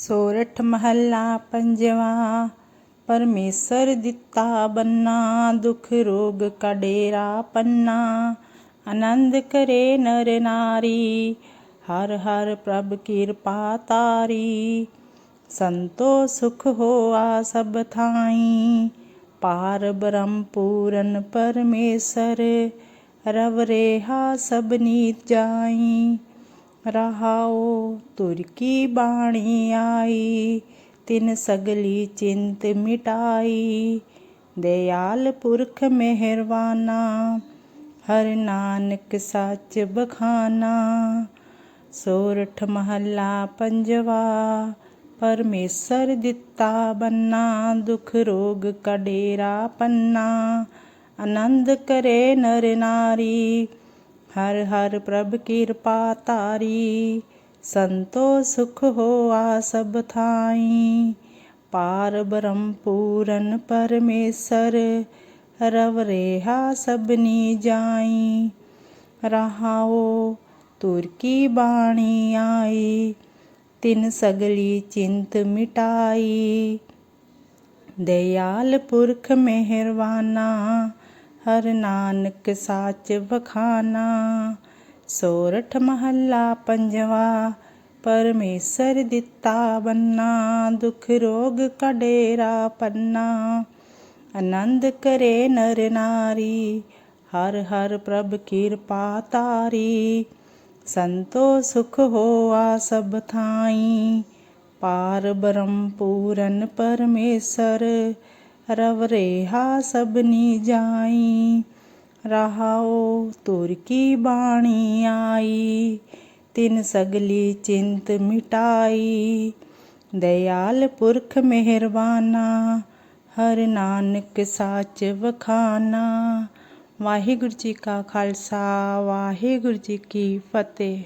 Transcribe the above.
ਸੋਰਠ ਮਹੱਲਾ ਪੰਜਵਾ, ਪਰਮੇਸ਼ਰ ਦਿੱਤਾ ਬੰਨਾ, ਦੁਖ ਰੋਗ ਕਾ ਡੇਰਾ ਪੰਨਾ। ਆਨੰਦ ਕਰੇ ਨਰ ਨਾਰੀ, ਹਰ ਹਰ ਪ੍ਰਭ ਕਿਰਪਾ ਤਾਰੀ। ਸੰਤੋ ਸੁਖ ਹੋਆ ਸਭ ਥਾਈ, ਪਾਰ ਬ੍ਰਹਮ ਪੂਰਨ ਪਰਮੇਸ਼ਰ, ਰਵ ਰੇਹਾ ਸਭ ਨੀਤ ਜਾਈ। ਰਹਾਓ, ਤੁਰ ਕੀ ਬਾਣੀ ਆਈ? ਤਿਨ ਸਗਲੀ ਚਿੰਤ ਮਿਟਾਈ। ਦਇਆਲ ਪੁਰਖ ਮਿਹਰਵਾਨਾ, ਹਰ ਨਾਨਕ ਸੱਚ ਬਖਾਨਾ। ਸੋਰਠ ਮਹੱਲਾ ਪੰਜਵਾ, ਪਰਮੇਸ਼ਰ ਦਿੱਤਾ ਬੰਨਾ, ਦੁਖ ਰੋਗ ਕਡੇਰਾ ਪੰਨਾ। ਆਨੰਦ ਕਰੇ ਨਰ ਨਾਰੀ ਹਰ ਹਰ ਪ੍ਰਭ ਕਿਰਪਾ ਤਾਰੀ ਸੰਤੋ ਸੁਖ ਹੋਆ ਸਭ ਥਾਈ। ਪਾਰ ਬ੍ਰਹਮ ਪੂਰਨ ਪਰਮੇਸ਼ਰ, ਰਵ ਰੇਹਾ ਸਭਨੀ ਜਾਈ। ਰਹਾਉ ਤੁਰਕੀ ਬਾਣੀ ਆਈ, ਤਿਨ ਸਗਲੀ ਚਿੰਤ ਮਿਟਾਈ। ਦਇਆਲ ਪੁਰਖ ਮਿਹਰਵਾਨਾ ਹਰ ਨਾਨਕ ਸਾਚ ਵਖਾਨਾ, ਸੋਰਠ ਮਹੱਲਾ ਪੰਜਵਾ, ਪਰਮੇਸ਼ਰ ਦਿੱਤਾ ਬੰਨਾ, ਦੁਖ ਰੋਗ ਕਾ ਪੰਨਾ। ਆਨੰਦ ਕਰੇ ਨਰ ਨਾਰੀ, ਹਰ ਹਰ ਪ੍ਰਭ ਕਿਰਪਾ ਤਾਰੀ ਸੰਤੋ ਸੁਖ ਹੋਆ ਸਭ ਥਾਈ, ਪਾਰ ਬ੍ਰਹਮ ਪੂਰਨ ਪਰਮੇਸ਼ਰ ਰਵ ਰੇਹਾ ਸਭਨੀ ਜਾਈ। ਰਹਾਉ ਤੁਰ ਕੀ ਬਾਣੀ ਆਈ। ਤਿਨ ਸਗਲੀ ਚਿੰਤ ਮਿਟਾਈ। ਦਇਆਲ ਪੁਰਖ ਮਿਹਰਬਾਨਾ। ਹਰ ਨਾਨਕ ਸਾਚ ਵਖਾਨਾ। ਵਾਹਿਗੁਰੂ ਜੀ ਕਾ ਖਾਲਸਾ, ਵਾਹਿਗੁਰੂ ਜੀ ਕੀ ਫਤਿਹ।